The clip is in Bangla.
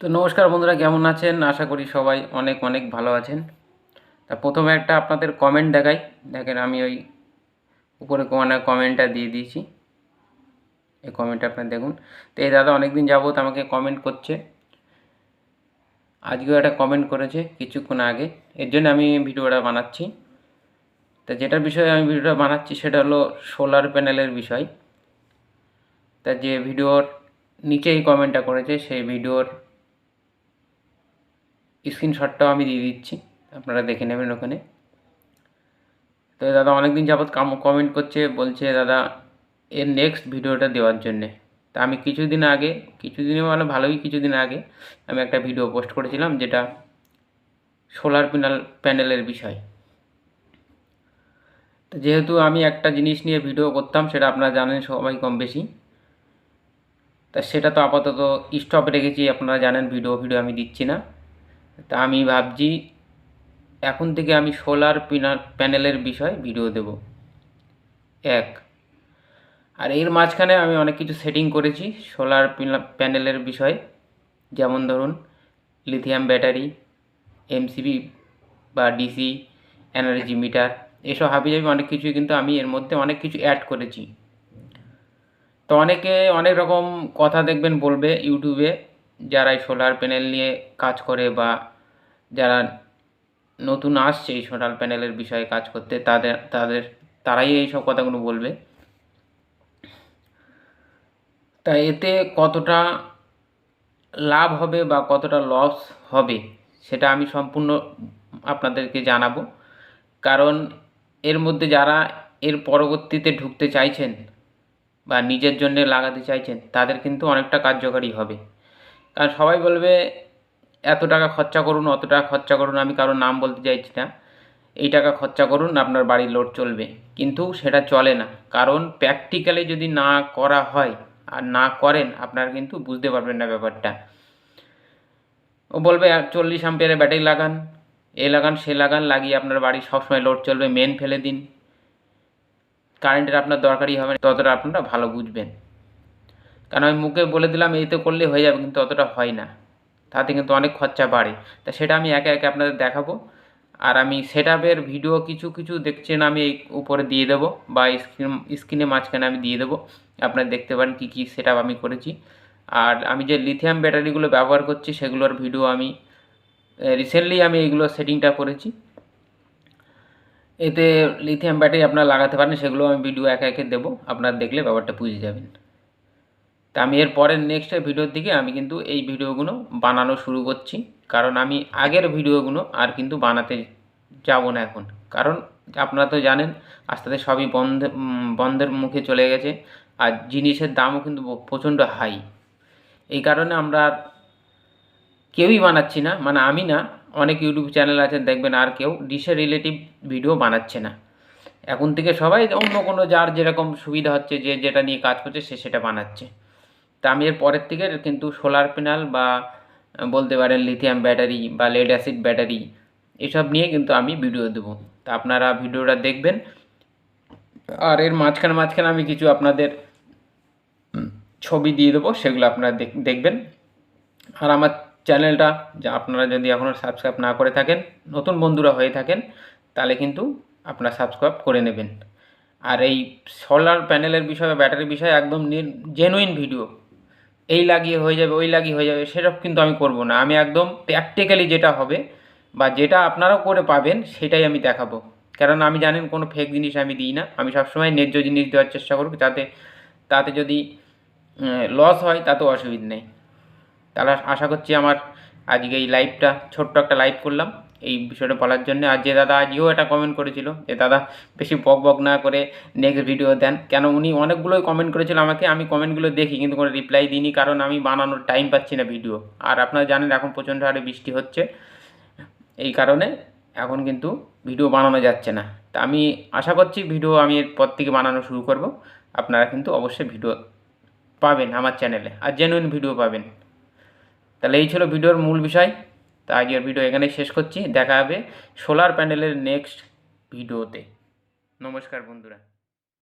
তো নমস্কার বন্ধুরা, কেমন আছেন? আশা করি সবাই অনেক অনেক ভালো আছেন। তা প্রথমে একটা আপনাদের কমেন্ট দেখাই। দেখেন আমি ওই উপরে কোয়ানা কমেন্টটা দিয়ে দিয়েছি। এই কমেন্টটা আপনার দেখুন। তো এই দাদা অনেক দিন যাবত আমাকে কমেন্ট করছে। আজকেও একটা কমেন্ট করেছে কিছুক্ষণ আগে। এর জন্য আমি ভিডিওটা বানাচ্ছি। তা যেটার বিষয়ে আমি ভিডিওটা বানাচ্ছি সেটা হলো সোলার প্যানেলের বিষয়। তা যে ভিডিওর নিচেই কমেন্টটা করেছে, সেই ভিডিওর স্ক্রিনশটটাও আমি দিয়ে দিচ্ছি, আপনারা দেখে নেবেন ওখানে। তো দাদা অনেকদিন যাবৎ কাম কমেন্ট করছে, বলছে দাদা এর নেক্সট ভিডিওটা দেওয়ার জন্যে। তা আমি কিছুদিন আগে, কিছুদিনে মানে ভালোই কিছুদিন আগে আমি একটা ভিডিও পোস্ট করেছিলাম যেটা সোলার প্যানেল প্যানেলের বিষয়। তো যেহেতু আমি একটা জিনিস নিয়ে ভিডিও করতাম, সেটা আপনারা জানেন সবাই কম বেশি। তা সেটা তো আপাতত স্টপ রেখেছি, আপনারা জানেন ভিডিও ভিডিও আমি দিচ্ছি না। তা আমি ভাবছি এখন থেকে আমি সোলার প্যানেলের বিষয় ভিডিও দেব। এক, আর এর মাঝখানে আমি অনেক কিছু সেটিং করেছি সোলার প্যানেলের বিষয়ে। যেমন ধরুন লিথিয়াম ব্যাটারি এমসিবি বা ডিসি এনার্জি মিটার এসব হাবি যাবি অনেক কিছুই কিন্তু আমি এর মধ্যে অনেক কিছু অ্যাড করেছি। তো অনেকে অনেক রকম কথা দেখবেন বলবে ইউটিউবে যারা এই সোলার প্যানেল নিয়ে কাজ করে বা যারা নতুন আসছে এই সোলার প্যানেলের বিষয়ে কাজ করতে, তাদের তাদের, তারাই এই সব কথাগুলো বলবে। তা এতে কতটা লাভ হবে বা কতটা লস হবে সেটা আমি সম্পূর্ণ আপনাদেরকে জানাব। কারণ এর মধ্যে যারা এর পরবর্তীতে ঢুকতে চাইছেন বা নিজের জন্যে লাগাতে চাইছেন, তাদের কিন্তু অনেকটা কার্যকারী হবে। কারণ সবাই বলবে, এত টাকা খরচা করুন, অত টাকা খরচা করুন, আমি কারোর নাম বলতে চাইছি না। এই টাকা খরচা করুন, আপনার বাড়ির লোড চলবে। কিন্তু সেটা চলে না। কারণ প্র্যাকটিক্যালি যদি না করা হয় আর না করেন, আপনারা কিন্তু বুঝতে পারবেন না ব্যাপারটা। ও বলবে চল্লিশ আম্পিয়ারের ব্যাটারি লাগান। এ লাগান, সে লাগান, লাগিয়ে আপনার বাড়ি সবসময় লোড চলবে মেন ফেলে দিন। কারেন্টের আপনার দরকারই হবে ততটা আপনারা ভালো বুঝবেন। কারণ আমি মুখে বলে দিলাম, এই তো করলে হয়ে যাবে, কিন্তু অতটা হয় না। তাতে কিন্তু অনেক খরচা বাড়ে। তা সেটা আমি একে একে আপনাদের দেখাবো। আর আমি সেট ভিডিও কিছু কিছু দেখছেন, আমি এই উপরে দিয়ে দেবো বা স্ক্রিন স্ক্রিনে মাঝখানে আমি দিয়ে দেবো। আপনারা দেখতে পারেন কী কী সেট আমি করেছি। আর আমি যে লিথিয়াম ব্যাটারিগুলো ব্যবহার করছি, সেগুলোর ভিডিও আমি রিসেন্টলি আমি এইগুলো সেটিংটা করেছি। এতে লিথিয়াম ব্যাটারি আপনারা লাগাতে পারেন, সেগুলো আমি ভিডিও একে একে দেবো। আপনারা দেখলে ব্যাপারটা বুঝে যাবেন। তা আমি এর পরের নেক্সট ভিডিওর দিকে আমি কিন্তু এই ভিডিওগুলো বানানো শুরু করছি। কারণ আমি আগের ভিডিওগুলো আর কিন্তু বানাতে যাব না এখন। কারণ আপনারা তো জানেন আস্তে আস্তে সবই বন্ধ বন্ধের মুখে চলে গেছে। আর জিনিসের দামও কিন্তু প্রচণ্ড হাই এই কারণে আমরা কেউই বানাচ্ছি না। মানে আমি না, অনেক ইউটিউব চ্যানেল আছে, দেখবেন আর কেউ ডিশের রিলেটিভ ভিডিও বানাচ্ছে না। এখন থেকে সবাই অন্য কোনো যার যেরকম সুবিধা হচ্ছে, যে যেটা নিয়ে কাজ করছে, সে সেটা বানাচ্ছে। তা আমি এর পরের থেকে কিন্তু সোলার প্যানেল বা বলতে পারেন লিথিয়াম ব্যাটারি বা লেড অ্যাসিড ব্যাটারি এসব নিয়ে কিন্তু আমি ভিডিও দেবো। তা আপনারা ভিডিওটা দেখবেন। আর এর মাঝখানে মাঝখানে আমি কিছু আপনাদের ছবি দিয়ে দেবো, সেগুলো আপনারা দেখবেন। আর আমার চ্যানেলটা, যা আপনারা যদি এখনও সাবস্ক্রাইব না করে থাকেন, নতুন বন্ধুরা হয়ে থাকেন, তাহলে কিন্তু আপনারা সাবস্ক্রাইব করে নেবেন। আর এই সোলার প্যানেলের বিষয়ে ব্যাটারির বিষয়ে একদম জেনুইন ভিডিও এই লাগিয়ে হয়ে যাবে, ওই লাগিয়ে হয়ে যাবে, সেসব কিন্তু আমি করব না। আমি একদম প্র্যাকটিক্যালি যেটা হবে বা যেটা আপনারাও করে পাবেন, সেটাই আমি দেখাবো। কারণ আমি জানেন কোনো ফেক জিনিস আমি দিই না। আমি সবসময় ন্যায্য জিনিস দেওয়ার চেষ্টা করব যাতে তাতে যদি লস হয় তাতেও অসুবিধা নেই। তাহলে আশা করছি আমার আজকে এই লাইভটা ছোট্ট একটা লাইভ করলাম। এই বিষয়টা বলার জন্য। আর যে দাদা আজকেও এটা কমেন্ট করেছিল যে, দাদা, বেশি বক বক না করে নেক্সট ভিডিও দেন। কেন উনি অনেকগুলোই কমেন্ট করেছিল আমাকে, আমি কমেন্টগুলো দেখি কিন্তু কোনো রিপ্লাই দিইনি কারণ আমি বানানোর টাইম পাচ্ছি না ভিডিও আর আপনারা জানেন এখন প্রচণ্ড হারে বৃষ্টি হচ্ছে, এই কারণে এখন কিন্তু ভিডিও বানানো যাচ্ছে না। তা আমি আশা করছি ভিডিও আমি এরপর থেকে বানানো শুরু করব। আপনারা কিন্তু অবশ্যই ভিডিও পাবেন আমার চ্যানেলে আর জেনুইন ভিডিও পাবেন। তাহলে এই ছিল ভিডিওর মূল বিষয়। তা আজকের ভিডিও এখানেই শেষ করছি। দেখা হবে সোলার প্যানেলের নেক্সট ভিডিওতে। নমস্কার বন্ধুরা।